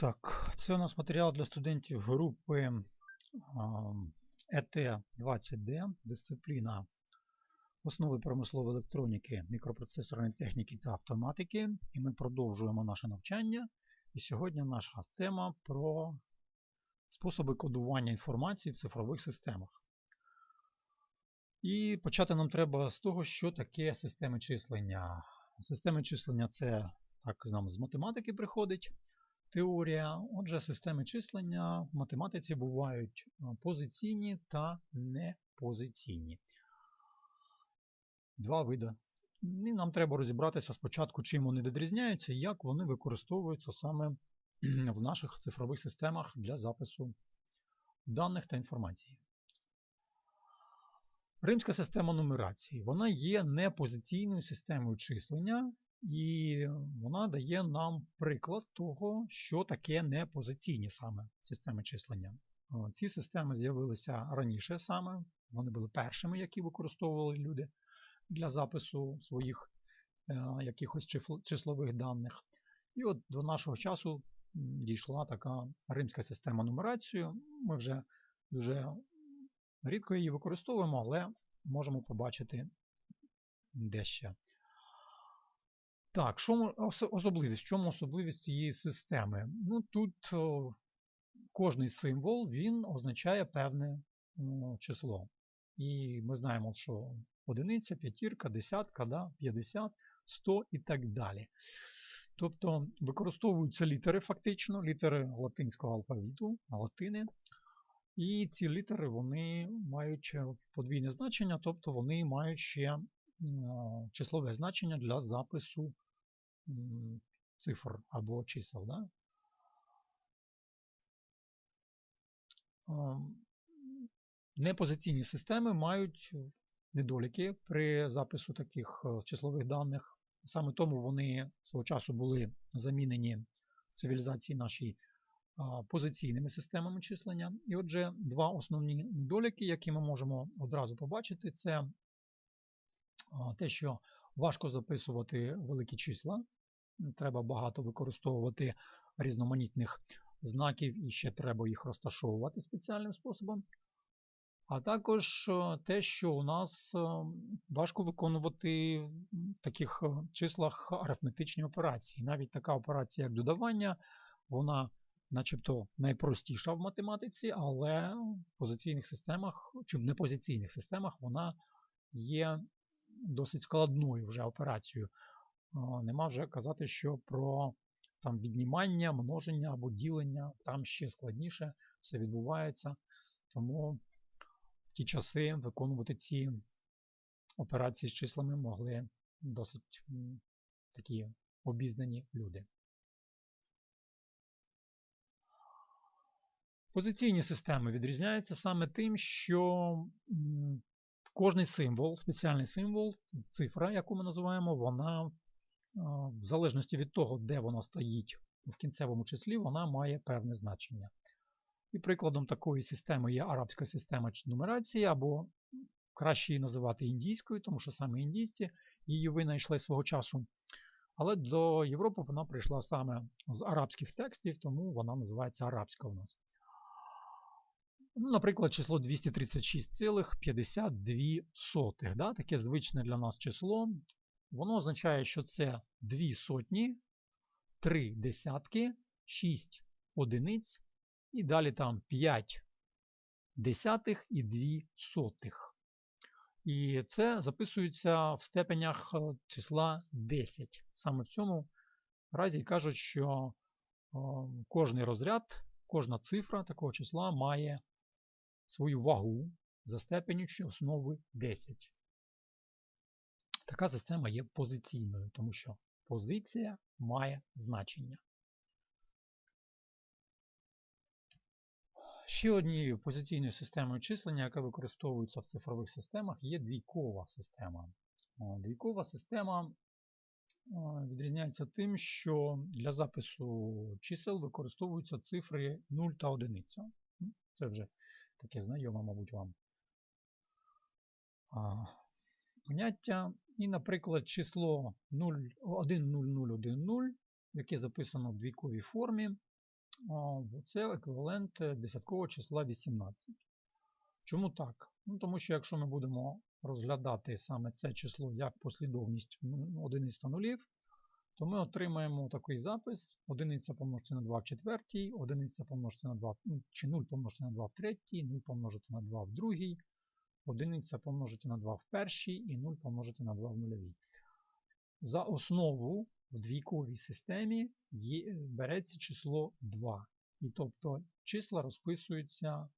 Так, це у нас матеріал для студентів групи ЕТ-20Д, дисципліна Основи промислової електроніки, мікропроцесорної техніки та автоматики. І ми продовжуємо наше навчання. І сьогодні наша тема про способи кодування інформації в цифрових системах. І почати нам треба з того, що таке системи числення. Системи числення це так нам з математики приходить теорія. Отже, системи числення в математиці бувають позиційні та непозиційні. Два види. І нам треба розібратися спочатку, чим вони відрізняються і як вони використовуються саме в наших цифрових системах для запису даних та інформації. Римська система нумерації вона є непозиційною системою числення, і вона дає нам приклад того, що таке непозиційні саме системи числення. Ці системи з'явилися раніше саме, вони були першими, які використовували люди для запису своїх е, якихось числових даних. І от до нашого часу дійшла така римська система нумерації. Ми вже дуже рідко її використовуємо, але можемо побачити дещо. Так, що особливість? Чому особливість цієї системи? Ну, Тут о, кожний символ він означає певне о, число. І ми знаємо, що одиниця, п'ятірка, десятка, да, 50, 100 і так далі. Тобто використовуються літери фактично, літери латинського алфавіту, латини. І ці літери вони мають е, подвійне значення, тобто вони мають ще числове значення для запису цифр або чисел. Да? Непозиційні системи мають недоліки при запису таких е, числових даних. Саме тому вони свого часу були замінені в цивілізації нашій позиційними системами числення. І отже, два основні недоліки, які ми можемо одразу побачити, це те, що важко записувати великі числа. Треба багато використовувати різноманітних знаків і ще треба їх розташовувати спеціальним способом. А також те, що у нас важко виконувати в таких числах арифметичні операції. Навіть така операція, як додавання, вона начебто найпростіша в математиці, але в позиційних системах чи в непозиційних системах вона є досить складною вже операцією. Нема вже казати, що про там, віднімання, множення або ділення там ще складніше все відбувається. Тому в ті часи виконувати ці операції з числами могли досить такі обізнані люди. Позиційні системи відрізняються саме тим, що кожний символ, спеціальний символ, цифра, яку ми називаємо, вона в залежності від того, де вона стоїть в кінцевому числі, вона має певне значення. І прикладом такої системи є арабська система нумерації, або краще її називати індійською, тому що саме індійці її винайшли свого часу. Але до Європи вона прийшла саме з арабських текстів, тому вона називається арабська у нас. Ну, Наприклад, число 236,52. Да? Таке звичне для нас число. Воно означає, що це 2 сотні, 3 десятки, 6 одиниць, і далі там 5 десятих і 2 сотих. І це записується в степенях е, числа 10. Саме в цьому разі кажуть, що кожний розряд, кожна цифра такого числа має свою вагу за степеню основи 10. Така система є позиційною, тому що позиція має значення. Ще однією позиційною системою числення, яка використовується в цифрових системах, є двійкова система. Двійкова система відрізняється тим, що для запису чисел використовуються цифри 0 та 1. Це вже таке знайоме, мабуть, вам поняття. І, наприклад, число 10010, яке записано в двійковій формі, Це еквівалент десяткового числа 18. Чому так? Ну, Тому що якщо ми будемо розглядати саме це число як послідовність м, одиниць та нулів, то ми отримаємо такий запис: одиниця помножити на 2 в четвертій, одиниця помножити на 2, ну, чи 0 помножити на 2 в третій, 0 помножити на 2 в другій, одиниця помножити на 2 в першій і 0 помножити на 2 в нульовій. За основу в двійковій системі є, береться число 2. І тобто числа розписуються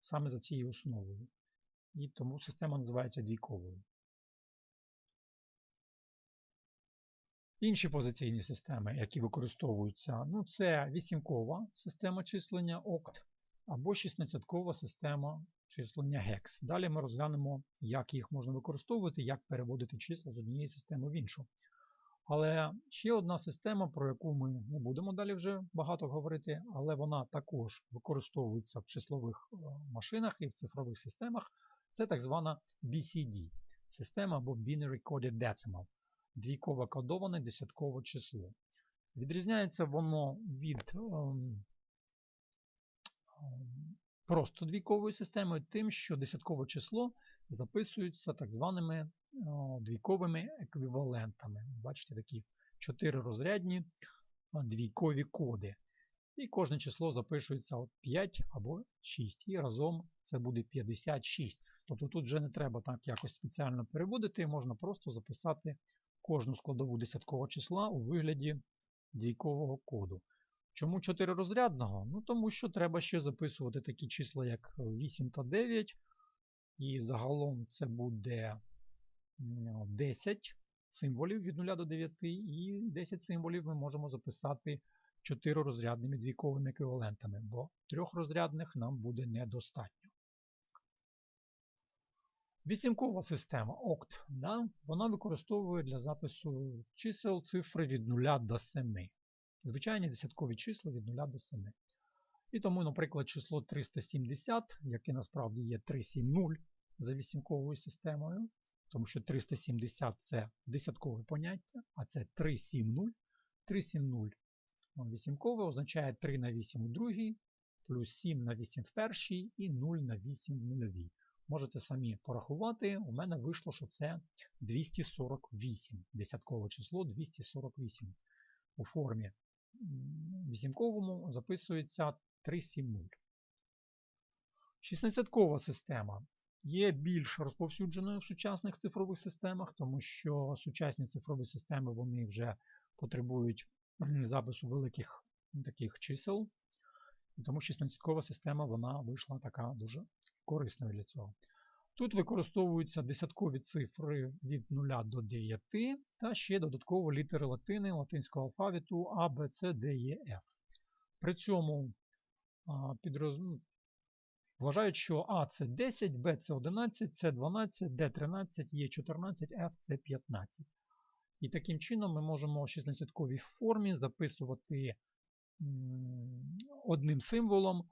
саме за цією основою. І тому система називається двійковою. Інші позиційні системи, які використовуються, ну це вісімкова система числення OCT або 16-кова система числення HEX. Далі ми розглянемо, як їх можна використовувати, як переводити числа з однієї системи в іншу. Але ще одна система, про яку ми не будемо далі вже багато говорити, але вона також використовується в числових е, машинах і в цифрових системах. Це так звана BCD система або Binary Coded Decimal двійкове кодоване десяткове число. Відрізняється воно від ем, ем, просто двійкової системи тим, що десяткове число записується так званими о, двійковими еквівалентами. Бачите, такі чотири розрядні двійкові коди. І кожне число запишується от 5 або 6. І разом це буде 56. Тобто тут вже не треба так якось спеціально переводити, можна просто записати кожну складову десяткового числа у вигляді двійкового коду. Чому 4 розрядного? Ну тому що треба ще записувати такі числа, як 8 та 9. І загалом це буде 10 символів від 0 до 9, і 10 символів ми можемо записати 4 розрядними двійковими еквівалентами, бо трьохрозрядних нам буде недостатньо. Вісімкова система OCT, да, вона використовує для запису чисел цифри від 0 до 7. Звичайні десяткові числа від 0 до 7. І тому, наприклад, число 370, яке насправді є 370 за вісімковою системою, тому що 370 це десяткове поняття, а це 370. 370 вісімкове означає 3 на 8 у другій, плюс 7 на 8 в першій і 0 на 8 в нульовій. Можете самі порахувати, у мене вийшло, що це 248. Десяткове число 248. У формі вісімковому записується 370. 16-кова система є більш розповсюдженою в сучасних цифрових системах, тому що сучасні цифрові системи вони вже потребують запису великих таких чисел. Тому 16-кова система вона вийшла така дуже корисною для цього. Тут використовуються десяткові цифри від 0 до 9 та ще додатково літери латини латинського алфавіту А, Б, С, Д, Е, Ф. При цьому підроз... Ну, вважають, що А це 10, Б це 11, С 12, Д 13, Е 14, Ф це 15. І таким чином ми можемо в 16-ковій формі записувати одним символом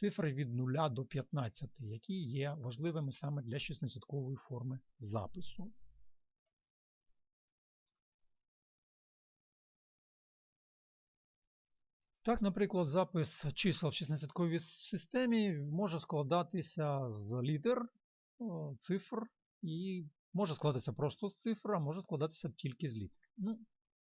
цифри від 0 до 15, які є важливими саме для 16-кової форми запису. Так, наприклад, запис чисел в 16-ковій системі може складатися з літер, цифр, і може складатися просто з цифр, а може складатися тільки з літер. Ну,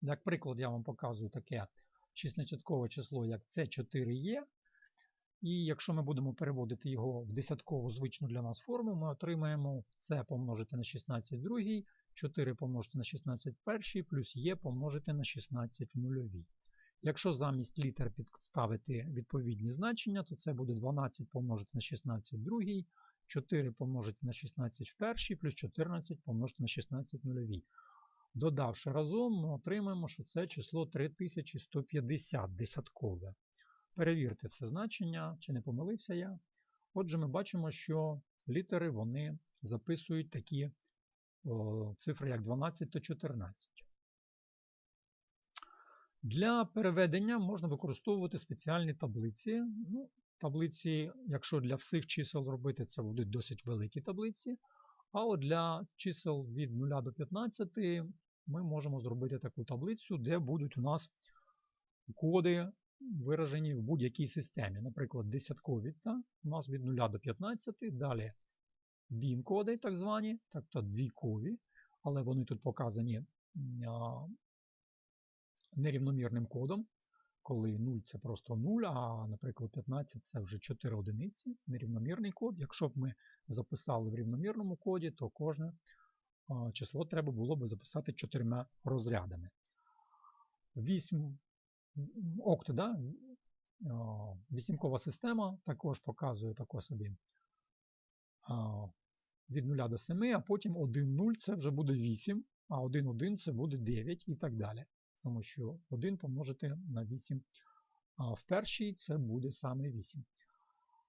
Як приклад, я вам показую таке 16-кове число, як С4Е. І якщо ми будемо переводити його в десяткову звичну для нас форму, ми отримаємо С помножити на 16 в другій, 4 помножити на 16 в першій, плюс Е помножити на 16 в нульовій. Якщо замість літер підставити відповідні значення, то це буде 12 помножити на 16 в другій, 4 помножити на 16 в першій, плюс 14 помножити на 16 в. Додавши разом, ми отримаємо, що це число 3150 десяткове. Перевірте це значення, чи не помилився я. Отже, ми бачимо, що літери вони записують такі о, цифри, як 12 та 14. Для переведення можна використовувати спеціальні таблиці. Ну, Таблиці, якщо для всіх чисел робити, це будуть досить великі таблиці. А от для чисел від 0 до 15 ми можемо зробити таку таблицю, де будуть у нас коди виражені в будь-якій системі. Наприклад, десяткові та, у нас від 0 до 15, далі бін-коди, так звані, тобто двійкові, але вони тут показані а, нерівномірним кодом. Коли 0 це просто 0, а, наприклад, 15 це вже 4 одиниці, нерівномірний код. Якщо б ми записали в рівномірному коді, то кожне число треба було б записати чотирма розрядами. 8 окт, да? вісімкова система також показує тако собі від 0 до 7, а потім 1-0 це вже буде 8, а 1-1 це буде 9 і так далі. Тому що 1 помножити на 8 а в першій це буде саме 8.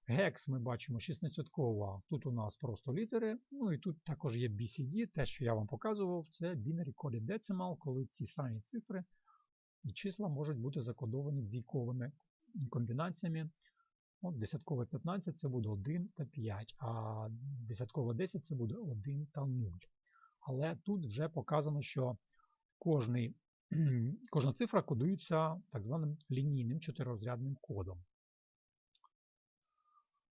Гекс ми бачимо 16-кова, тут у нас просто літери. Ну і тут також є BCD, те, що я вам показував, це Binary Coded Decimal, коли ці самі цифри і числа можуть бути закодовані двійковими комбінаціями. От Десяткове 15 це буде 1 та 5, а десяткове 10 це буде 1 та 0. Але тут вже показано, що кожний, кожна цифра кодується так званим лінійним чотирирозрядним кодом.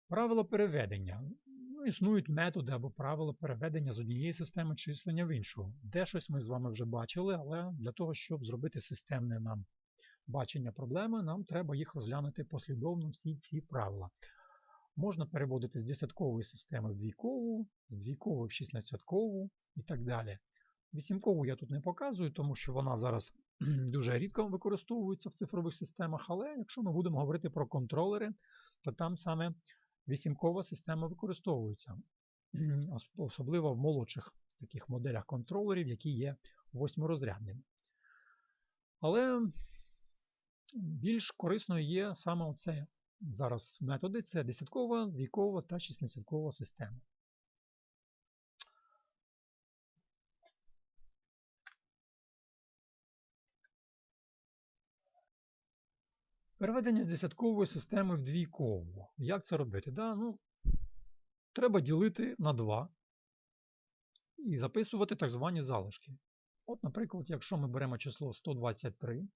Правило переведення. Ну, Існують методи або правила переведення з однієї системи числення в іншу. Де щось ми з вами вже бачили, але для того, щоб зробити системне нам бачення проблеми, нам треба їх розглянути послідовно всі ці правила. Можна переводити з десяткової системи в двійкову, з двійкової в шістнадцяткову і так далі. Вісімкову я тут не показую, тому що вона зараз дуже рідко використовується в цифрових системах, але якщо ми будемо говорити про контролери, то там саме вісімкова система використовується, особливо в молодших таких моделях контролерів, які є восьмирозрядними. Але більш корисною є саме оце зараз методи: це десяткова, вікова та шістнадцяткова система. Переведення з десяткової системи в двійкову. Як це робити? Да? Ну, Треба ділити на 2 і записувати так звані залишки. От, наприклад, якщо ми беремо число 123,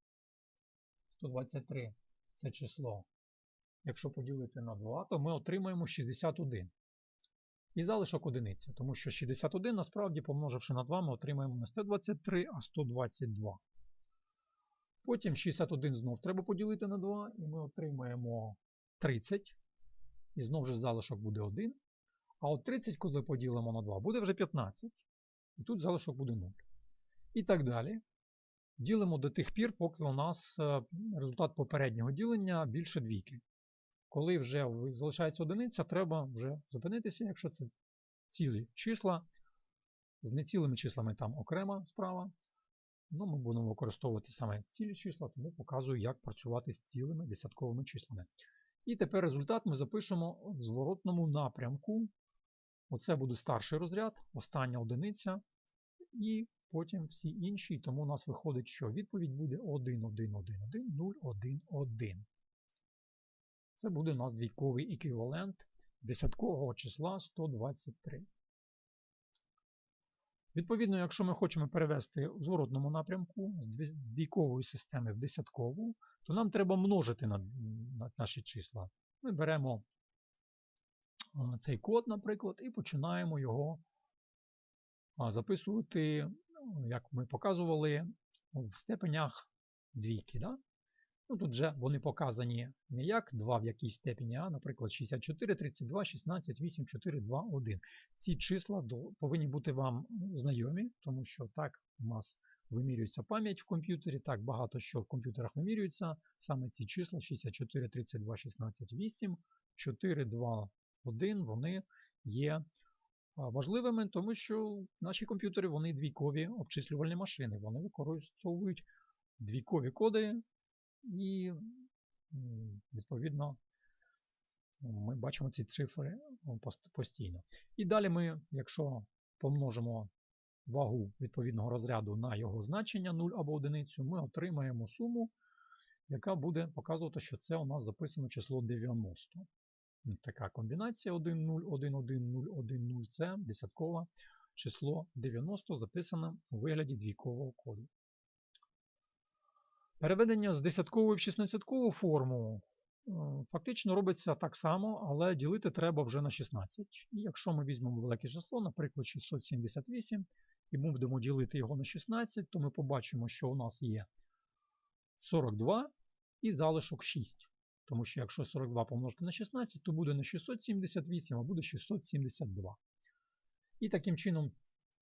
123 це число, якщо поділити на 2, то ми отримаємо 61. І залишок одиниця, тому що 61 насправді, помноживши на 2, ми отримаємо не 123, а 122. Потім 61 знов треба поділити на 2, і ми отримаємо 30. І знову ж залишок буде 1. А от 30, коли поділимо на 2, буде вже 15. І тут залишок буде 0. І так далі. Ділимо до тих пір, поки у нас е, результат попереднього ділення більше двійки. Коли вже залишається одиниця, треба вже зупинитися, якщо це цілі числа. З нецілими числами там окрема справа. Ну, Ми будемо використовувати саме цілі числа, тому показую, як працювати з цілими десятковими числами. І тепер результат ми запишемо в зворотному напрямку. Оце буде старший розряд, остання одиниця, і потім всі інші. Тому у нас виходить, що відповідь буде 1, 1, 1, 1, 0, 1, 1. Це буде у нас двійковий еквівалент десяткового числа 123. Відповідно, якщо ми хочемо перевести в зворотному напрямку з двійкової системи в десяткову, то нам треба множити на, на наші числа. Ми беремо цей код, наприклад, і починаємо його записувати, як ми показували, в степенях двійки. Да? Ну, Тут вже вони показані не як 2 в якійсь степені, а, наприклад, 64, 32, 16, 8, 4, 2, 1. Ці числа повинні бути вам знайомі, тому що так у нас вимірюється пам'ять в комп'ютері, так багато що в комп'ютерах вимірюється. Саме ці числа 64, 32, 16, 8, 4, 2, 1, вони є важливими, тому що наші комп'ютери вони двійкові обчислювальні машини. Вони використовують двійкові коди. І, відповідно, ми бачимо ці цифри постійно. І далі ми, якщо помножимо вагу відповідного розряду на його значення 0 або 1, ми отримаємо суму, яка буде показувати, що це у нас записано число 90. Така комбінація 1, 0, 1, 1, 0, 1, 0 це десяткове число 90 записане у вигляді двійкового коду. Переведення з десяткової в 16-кову форму е, фактично робиться так само, але ділити треба вже на 16. І якщо ми візьмемо велике число, наприклад, 678, і ми будемо ділити його на 16, то ми побачимо, що у нас є 42 і залишок 6. Тому що якщо 42 помножити на 16, то буде не 678, а буде 672. І таким чином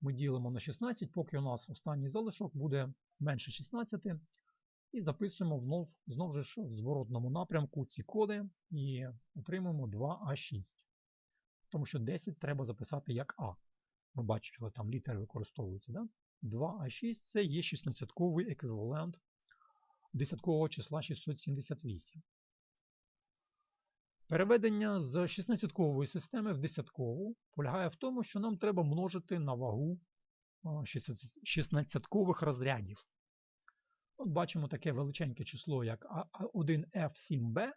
ми ділимо на 16, поки у нас останній залишок буде менше 16. І записуємо внов, знову ж в зворотному напрямку ці коди і отримуємо 2А6. Тому що 10 треба записати як А. Ми бачили, там літери використовуються. Да? 2А6 це є 16-ковий еквівалент десяткового числа 678. Переведення з 16-кової системи в десяткову полягає в тому, що нам треба множити на вагу 16-кових розрядів. От бачимо таке величеньке число, як 1F7B.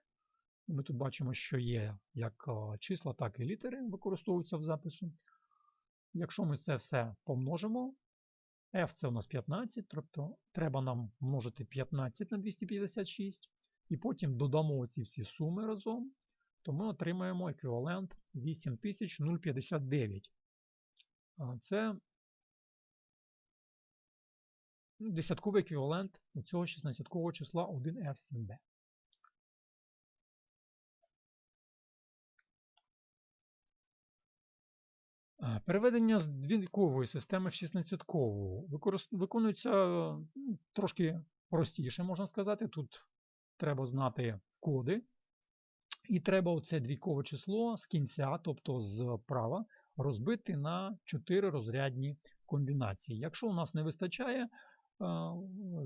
Ми тут бачимо, що є як числа, так і літери використовуються в запису. Якщо ми це все помножимо, F це у нас 15, тобто треба нам множити 15 на 256, і потім додамо ці всі суми разом, то ми отримаємо еквівалент 8059. Це десятковий еквівалент цього 16-кового числа 1F7B. Переведення з двійкової системи в 16-кову виконується ну, трошки простіше, можна сказати. Тут треба знати коди, і треба оце двійкове число з кінця, тобто з права, розбити на 4 розрядні комбінації. Якщо у нас не вистачає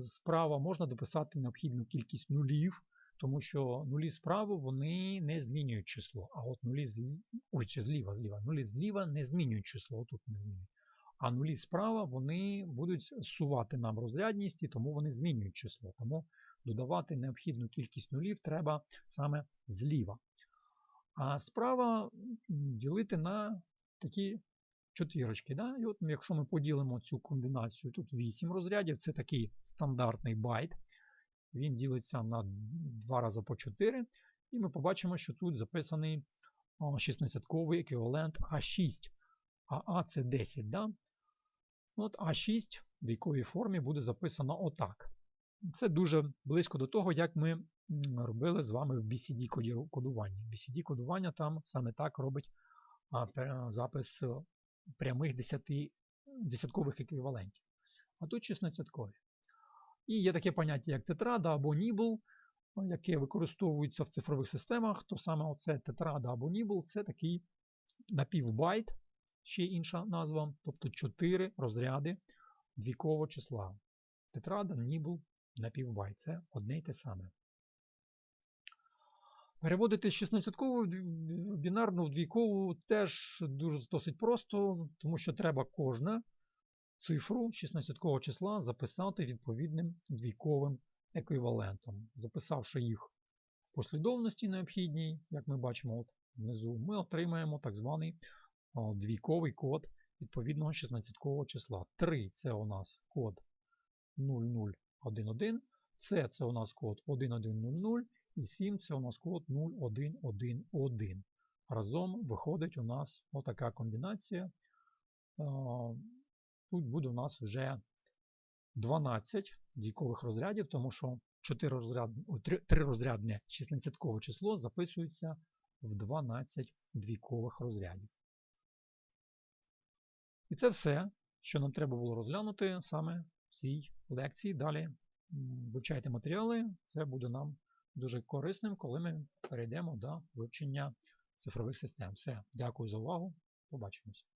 справа, можна дописати необхідну кількість нулів, тому що нулі справа вони не змінюють число. А от нулі зліва, ой, чи зліва, зліва, нулі зліва не змінюють число, тут не змінюють. А нулі справа вони будуть зсувати нам розрядність, і тому вони змінюють число. Тому додавати необхідну кількість нулів треба саме зліва. А справа ділити на такі четвірочки. Да? І от Якщо ми поділимо цю комбінацію, тут 8 розрядів, це такий стандартний байт. Він ділиться на 2 рази по 4. І ми побачимо, що тут записаний 16-ковий еквівалент А6. А А це 10. Да? От А6 в віковій формі буде записано отак. Це дуже близько до того, як ми робили з вами в BCD-кодуванні. BCD-кодування там саме так робить запис прямих десяти, десяткових еквівалентів. А тут 16-кові. І є таке поняття, як тетрада або нібл, яке використовується в цифрових системах, то саме оце тетрада або нібл це такий напівбайт, ще інша назва, тобто 4 розряди двійкового числа. Тетрада, нібл, напівбайт це одне й те саме. Переводити з 16-кову в бінарну в двійкову теж дуже досить просто, тому що треба кожну цифру 16-кового числа записати відповідним двійковим еквівалентом. Записавши їх в послідовності необхідній, як ми бачимо от внизу, ми отримаємо так званий двійковий код відповідного 16-кового числа. 3 це у нас код 0011, С це у нас код 1100. І 7 це у нас код 0111. Разом виходить у нас отака комбінація. Тут буде у нас вже 12 дійкових розрядів, тому що 4 розряд, 3 розрядне 16-кове число записується в 12 двійкових розрядів. І це все, що нам треба було розглянути саме в цій лекції. Далі вивчайте матеріали, це буде нам дуже корисним, коли ми перейдемо до вивчення цифрових систем. Все, дякую за увагу. Побачимось.